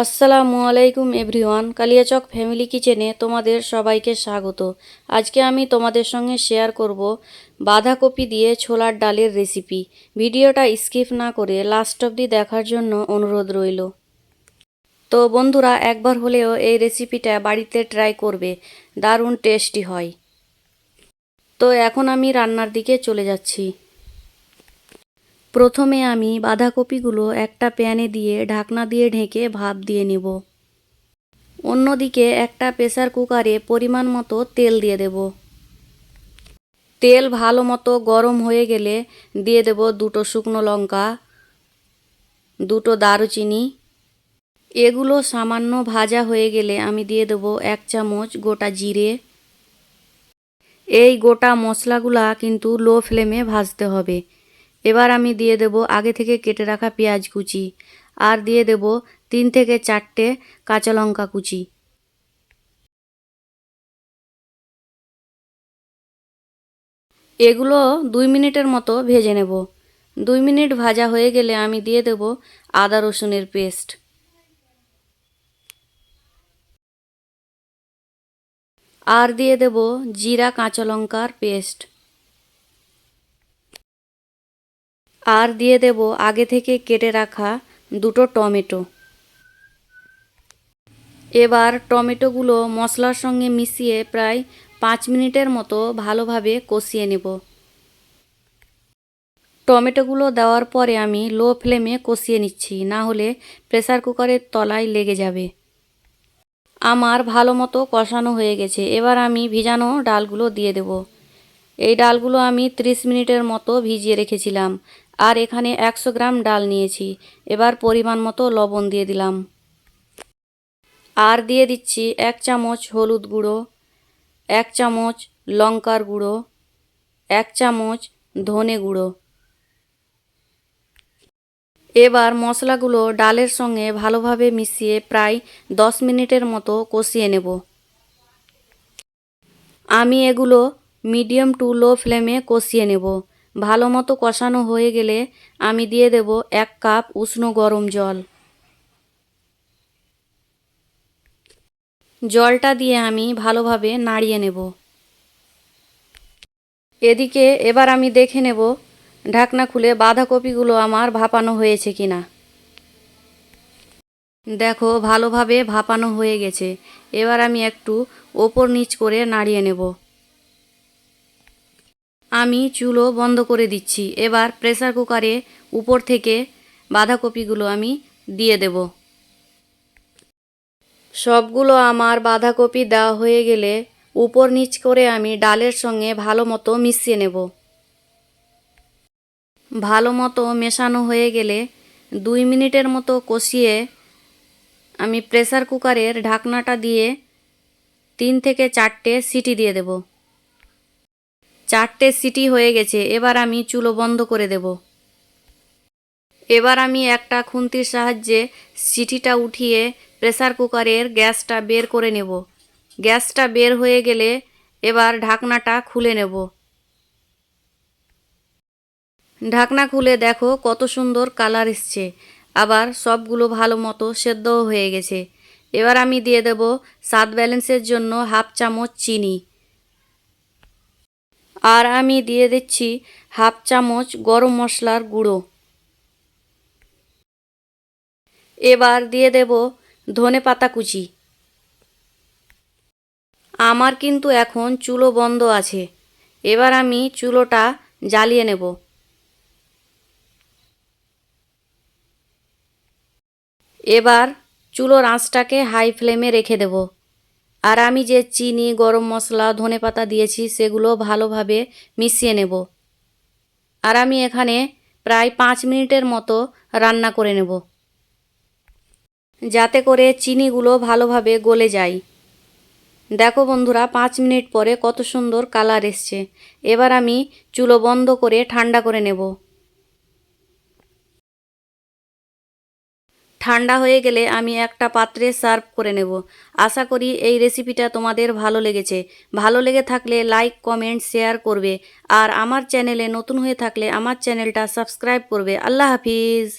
আসসালামু আলাইকুম everyone, Kaliachak family কিচেনে তোমাদের সবাইকে স্বাগত। আজকে আমি তোমাদের সঙ্গে শেয়ার করব বাঁধাকপি দিয়ে ছোলার ডালের রেসিপি। ভিডিওটা স্কিপ না করে লাস্ট অবধি দেখার জন্য অনুরোধ রইল। তো বন্ধুরা, একবার হলেও এই রেসিপিটা বাড়িতে ট্রাই করবে, দারুণ টেস্টি হয়। তো এখন আমি রান্নার দিকে চলে যাচ্ছি। প্রথমে আমি বাঁধাকপিগুলো একটা প্যানে দিয়ে ঢাকনা দিয়ে ঢেকে ভাপ দিয়ে নেব। অন্যদিকে একটা প্রেসার কুকারে পরিমাণ মতো তেল দিয়ে দেব। তেল ভালো মতো গরম হয়ে গেলে দিয়ে দেব দুটো শুকনো লঙ্কা, দুটো দারুচিনি। এগুলো সামান্য ভাজা হয়ে গেলে আমি দিয়ে দেব এক চামচ গোটা জিরে। এই গোটা মশলাগুলা কিন্তু লো ফ্লেমে ভাজতে হবে। এবার আমি দিয়ে দেব আগে থেকে কেটে রাখা পেঁয়াজ কুচি, আর দিয়ে দেব তিন থেকে চারটে কাঁচা লঙ্কা কুচি। এগুলো দুই মিনিটের মতো ভেজে নেব। দুই মিনিট ভাজা হয়ে গেলে আমি দিয়ে দেব আদা রসুনের পেস্ট। আর দিয়ে দেব জিরা কাঁচা লঙ্কার পেস্ট। আর দিয়ে দেব আগে থেকে কেটে রাখা দুটো টমেটো। এবার টমেটোগুলো মশলার সঙ্গে মিশিয়ে প্রায় পাঁচ মিনিটের মতো ভালোভাবে কষিয়ে নেব। টমেটোগুলো দেওয়ার পরে আমি লো ফ্লেমে কষিয়ে নিচ্ছি, না হলে প্রেসার কুকারের তলায় লেগে যাবে। আমার ভালো মতো কষানো হয়ে গেছে, এবার আমি ভিজানো ডালগুলো দিয়ে দেব। এই ডালগুলো আমি 30 মিনিটের মতো ভিজিয়ে রেখেছিলাম, আর এখানে একশো গ্রাম ডাল নিয়েছি। এবার পরিমাণ মতো লবণ দিয়ে দিলাম। আর দিয়ে দিচ্ছি এক চামচ হলুদ গুঁড়ো, এক চামচ লঙ্কার গুঁড়ো, এক চামচ ধনে গুঁড়ো। এবার মশলাগুলো ডালের সঙ্গে ভালোভাবে মিশিয়ে প্রায় দশ মিনিটের মতো কষিয়ে নেব। আমি এগুলো মিডিয়াম টু লো ফ্লেমে কষিয়ে নেব। ভালো মতো কষানো হয়ে গেলে আমি দিয়ে দেব এক কাপ উষ্ণ গরম জল। জলটা দিয়ে আমি ভালোভাবে নাড়িয়ে নেব। এদিকে এবার আমি দেখে নেব ঢাকনা খুলে বাঁধাকপিগুলো আমার ভাপানো হয়েছে কিনা। দেখো, ভালোভাবে ভাপানো হয়ে গেছে। এবার আমি একটু ওপর নিচ করে নাড়িয়ে নেব। আমি চুলো বন্ধ করে দিচ্ছি। এবার প্রেসার কুকারে উপর থেকে বাঁধাকপিগুলো আমি দিয়ে দেব। সবগুলো আমার বাঁধাকপি দেওয়া হয়ে গেলে উপর নিচ করে আমি ডালের সঙ্গে ভালো মতো মিশিয়ে নেব। ভালো মতো মেশানো হয়ে গেলে দুই মিনিটের মতো কষিয়ে আমি প্রেসার কুকারের ঢাকনাটা দিয়ে তিন থেকে চারটে সিটি দিয়ে দেবো। চারটে সিটি হয়ে গেছে, এবার আমি চুলো বন্ধ করে দেব। এবার আমি একটা খুন্তির সাহায্যে সিটিটা উঠিয়ে প্রেসার কুকারের গ্যাসটা বের করে নেব। গ্যাসটা বের হয়ে গেলে এবার ঢাকনাটা খুলে নেব। ঢাকনা খুলে দেখো কত সুন্দর কালার এসছে। আবার সবগুলো ভালো মতো সেদ্ধও হয়ে গেছে। এবার আমি দিয়ে দেব স্বাদ ব্যালেন্সের জন্য হাফ চামচ চিনি। আর আমি দিয়ে দিচ্ছি হাফ চামচ গরম মশলার গুঁড়ো। এবার দিয়ে দেব ধনে পাতা কুচি। আমার কিন্তু এখন চুলো বন্ধ আছে। এবার আমি চুলোটা জ্বালিয়ে নেব। এবার চুলোর আঁচটাকে হাই ফ্লেমে রেখে দেবো। আর আমি যে চিনি, গরম মশলা, ধনে পাতা দিয়েছি, সেগুলো ভালোভাবে মিশিয়ে নেব। আর আমি এখানে প্রায় পাঁচ মিনিটের মতো রান্না করে নেব। যাতে করে চিনিগুলো ভালোভাবে গলে যায়। দেখো বন্ধুরা, পাঁচ মিনিট পরে কত সুন্দর কালার এসছে। এবার আমি চুলো বন্ধ করে ঠান্ডা করে নেব। ঠান্ডা হয়ে গেলে আমি একটা পাত্রে সার্ভ করে নেব। আশা করি এই রেসিপিটা তোমাদের ভালো লেগেছে। ভালো লেগে থাকলে লাইক, কমেন্ট, শেয়ার করবে। আর আমার চ্যানেলে নতুন হয়ে থাকলে আমার চ্যানেলটা সাবস্ক্রাইব করবে। আল্লাহ হাফিজ।